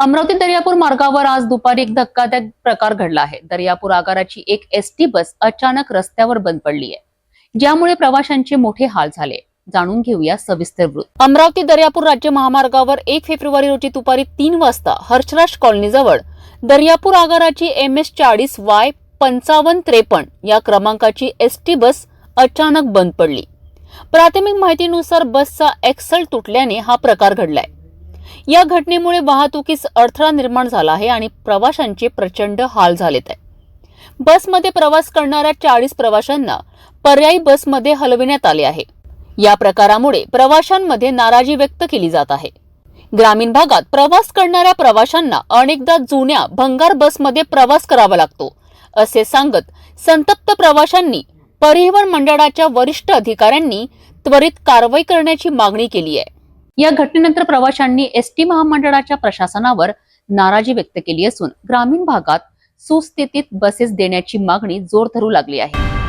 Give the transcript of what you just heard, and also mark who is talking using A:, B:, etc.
A: अमरावती दर्यापूर मार्गावर आज दुपारी एक धक्कादायक प्रकार घडला आहे. दर्यापूर आगाराची एक एसटी बस अचानक रस्त्यावर बंद पडली आहे. ज्यामुळे प्रवाशांचे मोठे हाल झाले. जाणून घेऊया सविस्तर वृत्त. अमरावती दर्यापूर राज्य महामार्गावर एक फेब्रुवारी रोजी दुपारी तीन वाजता हर्षराज कॉलनीजवळ दर्यापूर आगाराची एम एस चाळीस वाय पंचावन्न त्रेपन्न या क्रमांकाची एसटी बस अचानक बंद पडली. प्राथमिक माहितीनुसार बसचा एक्सल तुटल्याने हा प्रकार घडलाय. या घटनेमुळे वाहतुकीस अडथळा निर्माण झाला आहे आणि प्रवाशांचे प्रचंड हाल झालेत आहे. बसमध्ये प्रवास करणाऱ्या चाळीस प्रवाशांना पर्यायी बसमध्ये हलविण्यात आले आहे. या प्रकारामुळे प्रवाशांमध्ये नाराजी व्यक्त केली जात आहे. ग्रामीण भागात प्रवास करणाऱ्या प्रवाशांना अनेकदा जुन्या भंगार बसमध्ये प्रवास करावा लागतो असे सांगत संतप्त प्रवाशांनी परिवहन मंडळाच्या वरिष्ठ अधिकाऱ्यांनी त्वरित कारवाई करण्याची मागणी केली आहे. या घटनेनंतर प्रवाशांनी एसटी महामंडळाच्या प्रशासनावर नाराजी व्यक्त केली असून ग्रामीण भागात सुस्थितीत बसेस देण्याची मागणी जोर धरू लागली आहे.